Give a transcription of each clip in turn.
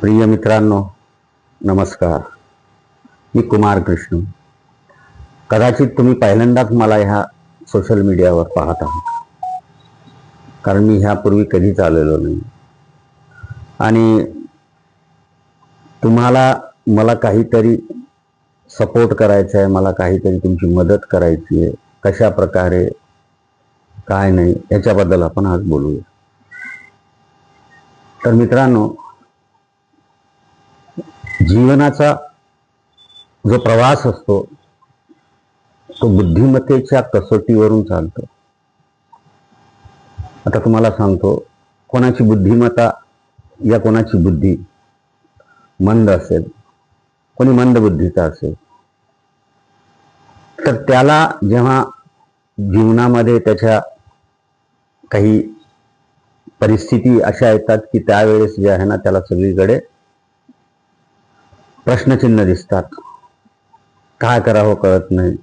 प्रिय मित्रांनो नमस्कार. मी कुमार कृष्ण. कदाचित तुम्ही पहिल्यांदाच मला ह्या सोशल मीडियावर पाहत आहात. कारण मी ह्यापूर्वी कधीच आलेलो नाही. आणि तुम्हाला मला काहीतरी सपोर्ट करायचा आहे मला काहीतरी तुमची मदत करायची आहे कशा प्रकारे काय नाही याच्याबद्दल आपण आज बोलूया. तर मित्रांनो जीवनाचा जो प्रवास असतो तो बुद्धिमत्तेच्या कसोटीवरून चालतो. आता तुम्हाला सांगतो कोणाची बुद्धिमत्ता या कोणाची बुद्धी मंद असेल कोणी मंद बुद्धीचा असेल तर त्याला जेव्हा जीवनामध्ये त्याच्या काही परिस्थिती अशा येतात की त्यावेळेस जे आहे ना त्याला सगळीकडे प्रश्नचिन्ह दिसतात. काय करावं कळत नाही.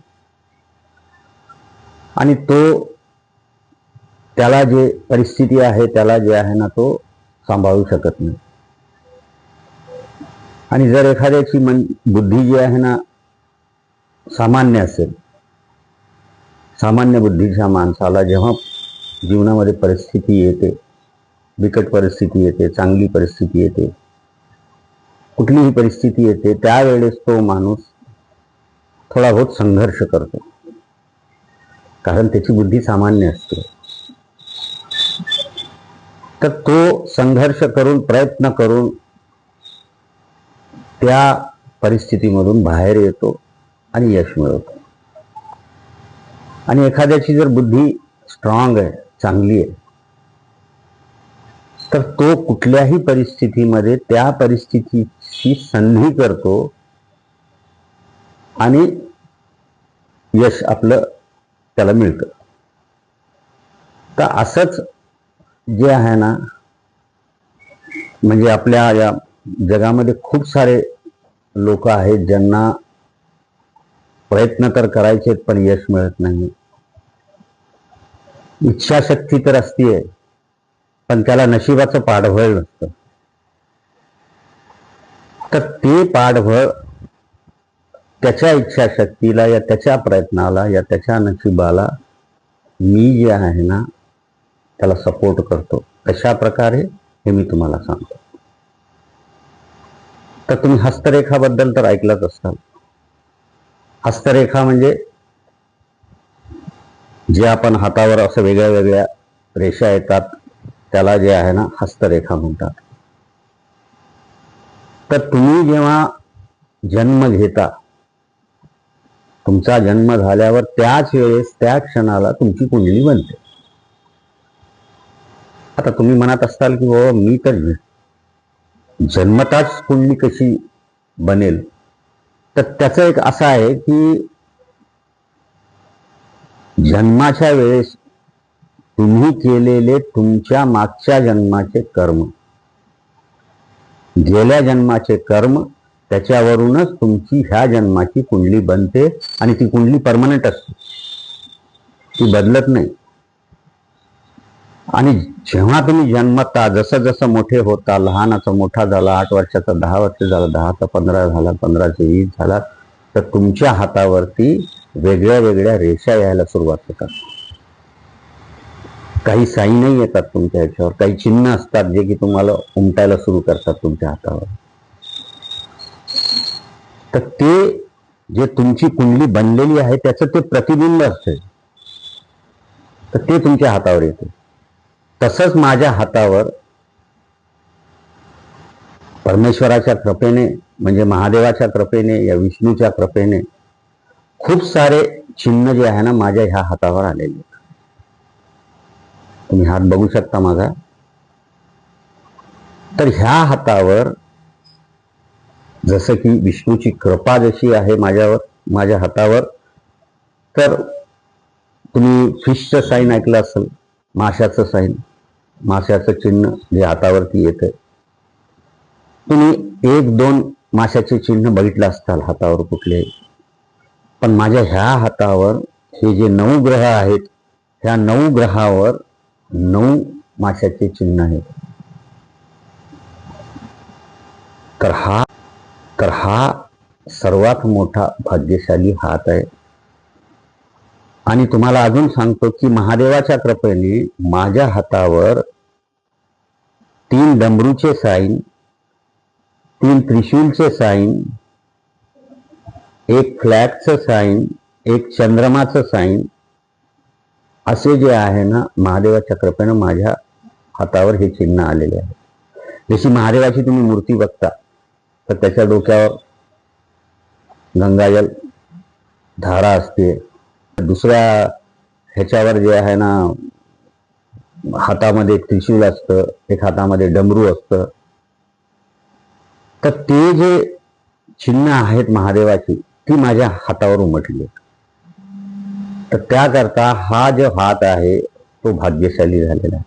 आणि तो त्याला जे परिस्थिती आहे त्याला जे आहे ना तो सांभाळू शकत नाही. आणि जर एखाद्याची मन बुद्धी जी आहे ना सामान्य असेल सामान्य बुद्धीच्या माणसाला जेव्हा जीवनामध्ये परिस्थिती येते बिकट परिस्थिती येते चांगली परिस्थिती येते कुठलीही परिस्थिती येते त्यावेळेस तो माणूस थोडा बहुत संघर्ष करतो. कारण त्याची बुद्धी सामान्य असते. तर तो संघर्ष करून प्रयत्न करून त्या परिस्थितीमधून बाहेर येतो आणि यश मिळवतो. आणि एखाद्याची जर बुद्धी स्ट्रॉंग आहे चांगली आहे तर तो कुठल्याही परिस्थितीमध्ये त्या परिस्थितीची संधी करतो आणि यश आपलं त्याला मिळतं. तर असंच जे आहे ना म्हणजे आपल्या या जगामध्ये खूप सारे लोक आहेत ज्यांना प्रयत्न तर करायचे पण यश मिळत नाही. इच्छाशक्ती तर असतीये. पण त्याला नशिबाचं पाठबळ नसतं. तर ते पाठबळ त्याच्या इच्छाशक्तीला या त्याच्या प्रयत्नाला या त्याच्या नशिबाला मी जे आहे ना त्याला सपोर्ट करतो. कशा प्रकारे? हे मी तुम्हाला सांगतो. तर तुम्ही हस्तरेखाबद्दल तर ऐकलंच असाल. हस्तरेखा म्हणजे जे आपण हातावर असं वेगळ्या वेगळ्या रेषा येतात त्याला जे आहे ना हस्तरेखा म्हणतात. तर तुम्ही जेव्हा जन्म घेता तुमचा जन्म झाल्यावर त्याच वेळेस त्या क्षणाला तुमची कुंडली बनते. आता तुम्ही म्हणत असताल की बाबा मी तर जन्मताच कुंडली कशी बनेल? तर त्याचं एक असं आहे की जन्माच्या वेळेस तुम्ही केलेले तुमच्या मागच्या जन्माचे कर्म. गेल्या जन्माचे कर्म त्याच्यावरूनच तुमची ह्या जन्माची कुंडली बनते आणि ती कुंडली परमनंट असते. ती बदलत नाही. आणि जेव्हा तुम्ही जन्मता जसं जसं मोठे होता लहानाचा मोठा झाला आठ वर्षाचा दहा वर्ष झाला दहाचा पंधरा झाला पंधराचा वीस झाला तर तुमच्या हातावरती वेगळ्या वेगळ्या रेषा यायला सुरुवात होतात. काही साईनही येतात तुमच्या ह्याच्यावर काही चिन्ह असतात जे की तुम्हाला उमटायला सुरू करतात तुमच्या हातावर. तर ते जे तुमची कुंडली बनलेली आहे त्याचं ते प्रतिबिंब असते तर ते तुमच्या हातावर येते तसंच माझ्या हातावर परमेश्वराच्या कृपेने म्हणजे महादेवाच्या कृपेने या विष्णूच्या कृपेने खूप सारे चिन्ह जे आहे ना माझ्या ह्या हातावर आलेले आहेत. तुम्ही हात बघू शकता माझा. तर ह्या हातावर जसं की विष्णूची कृपा जशी आहे माझ्यावर माझ्या हातावर तर तुम्ही फिशचं साईन ऐकलं असेल माशाचं साईन माशाचं चिन्ह जे हातावरती येतं तुम्ही एक दोन माशाचे चिन्ह बघितलं असताल हातावर कुठले. पण माझ्या ह्या हातावर हे जे नऊ ग्रह आहेत ह्या नऊ ग्रहावर नऊ माशाचे चिन्ह आहे तर हा तर हा सर्वात मोठा भाग्यशाली हात आहे. आणि तुम्हाला अजून सांगतो की महादेवाच्या कृपेने माझ्या हातावर तीन डमरूचे साईन तीन त्रिशूलचे साईन एक फ्लॅगचं साईन एक चंद्रमाचं साईन असे जे आहे ना महादेवाच्या कृपेनं माझ्या हातावर हे चिन्ह आलेले आहे. जशी महादेवाची तुम्ही मूर्ती बघता तर त्याच्या डोक्यावर गंगाजल धारा असते. दुसऱ्या ह्याच्यावर जे आहे ना हातामध्ये एक त्रिशूल असतं एक हातामध्ये डमरू असतं. तर ते जे चिन्ह आहेत महादेवाची ती माझ्या हातावर उमटली. आहेत तर त्याकरता हा जो हात आहे तो भाग्यशाली झालेला आहे.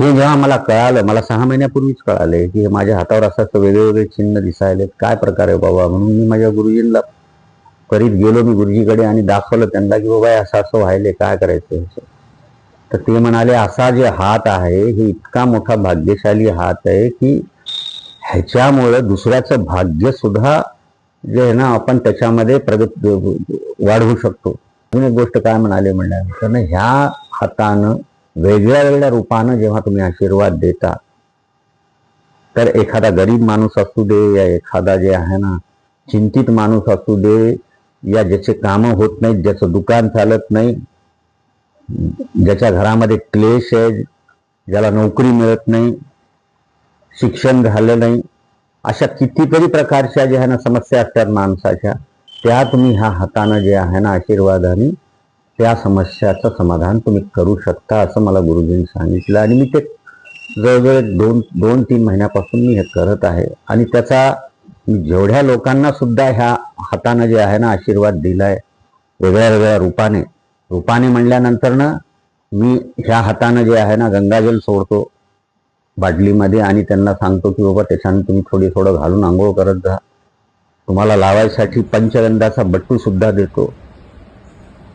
हे जेव्हा मला कळालं मला सहा महिन्यापूर्वीच कळाले की हे माझ्या हातावर असं असं वेगळे वेगळे चिन्ह दिसायले काय प्रकार आहे बाबा? म्हणून मी माझ्या गुरुजींना करीत गेलो मी गुरुजीकडे आणि दाखवलं त्यांना की बाबा असं असं व्हायले काय करायचं असं. तर ते म्हणाले असा जे हात आहे हे इतका मोठा भाग्यशाली हात आहे की ह्याच्यामुळं दुसऱ्याचं भाग्य सुद्धा जे आहे ना आपण त्याच्यामध्ये प्रगत वाढवू शकतो. अजून एक गोष्ट काय म्हणाले म्हणल्यानंतर कारण ह्या हातानं वेगळ्या वेगळ्या रूपानं जेव्हा तुम्ही आशीर्वाद देता तर एखादा गरीब माणूस असू दे या एखादा जे आहे ना चिंतित माणूस असू दे या ज्याचे कामं होत नाहीत ज्याचं दुकान चालत नाही ज्याच्या घरामध्ये क्लेश आहे ज्याला नोकरी मिळत नाही शिक्षण झालं नाही अशा कितीतरी प्रकारच्या ज्या ना समस्या असतात माणसाच्या त्या तुम्ही ह्या हातानं जे आहे ना आशीर्वादाने त्या समस्याचं समाधान तुम्ही करू शकता असं मला गुरुजींनी सांगितलं. आणि मी ते जवळजवळ एक दोन दोन तीन महिन्यापासून मी हे करत आहे. आणि त्याचा मी जेवढ्या लोकांना सुद्धा ह्या हातानं जे आहे ना आशीर्वाद दिलाय वेगळ्या वेगळ्या रूपाने रूपाने म्हणल्यानंतर ना मी ह्या हातानं जे आहे ना गंगाजल सोडतो बाटलीमध्ये आणि त्यांना सांगतो की बाबा त्याच्यानं तुम्ही थोडी थोडं घालून आंघोळ करत जा. तुम्हाला लावायसाठी पंचगंधाचा बट्टू सुद्धा देतो.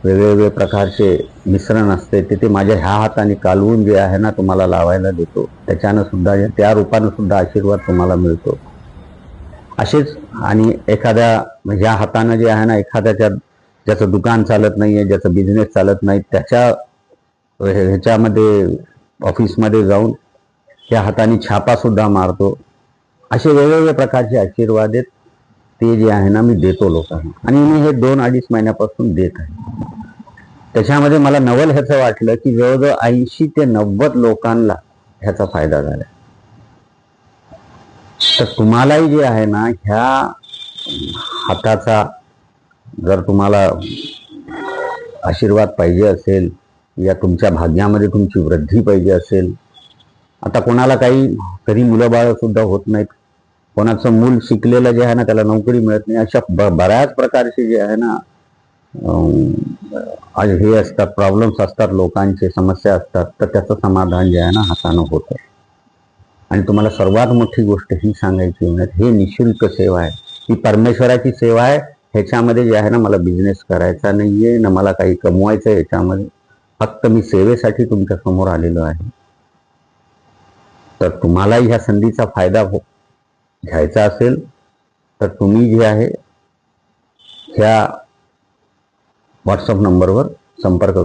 वेगवेगळे प्रकारचे मिश्रण असते ते ते माझ्या ह्या हाताने कालवून जे आहे ना तुम्हाला लावायला देतो. त्याच्यानं सुद्धा त्या रूपानं सुद्धा आशीर्वाद तुम्हाला मिळतो. असेच आणि एखाद्या ह्या हातानं जे आहे ना एखाद्याच्या ज्याचं दुकान चालत नाही आहे ज्याचं बिझनेस चालत नाही त्याच्या ह्याच्यामध्ये ऑफिसमध्ये जाऊन त्या हाताने छापासुद्धा मारतो. असे वेगवेगळ्या प्रकारचे आशीर्वाद आहेत. ते जे आहे ना मी देतो लोकांना. आणि मी हे दोन अडीच महिन्यापासून देत आहे. त्याच्यामध्ये मला नवल ह्याचं वाटलं की जवळजवळ ऐंशी ते नव्वद लोकांना ह्याचा फायदा झाला. तर तुम्हालाही जे आहे ना ह्या हाताचा जर तुम्हाला आशीर्वाद पाहिजे असेल या तुमच्या भाग्यामध्ये तुमची वृद्धी पाहिजे असेल आता कोणाला काही कधी मुलं बाळ सुद्धा होत नाहीत. कोणाचं मूल शिकलेलं जे आहे ना त्याला नोकरी मिळत नाही. अशा बऱ्याच प्रकारचे जे आहे ना आज हे असतात प्रॉब्लेम्स असतात लोकांचे समस्या असतात तर त्याचं समाधान जे आहे ना हातानं होतं. आणि तुम्हाला सर्वात मोठी गोष्ट ही सांगायची आहे, हे निशुल्क सेवा आहे. ही परमेश्वराची सेवा आहे. ह्याच्यामध्ये जे आहे ना मला बिझनेस करायचा नाहीये ना मला काही कमवायचं आहे ह्याच्यामध्ये. फक्त मी सेवेसाठी तुमच्यासमोर आलेलो आहे. तर तुम्हालाही ह्या संधीचा फायदा हो घ्यायचा असेल तर तुम्ही जे आहे ह्या व्हॉट्सअप नंबरवर संपर्क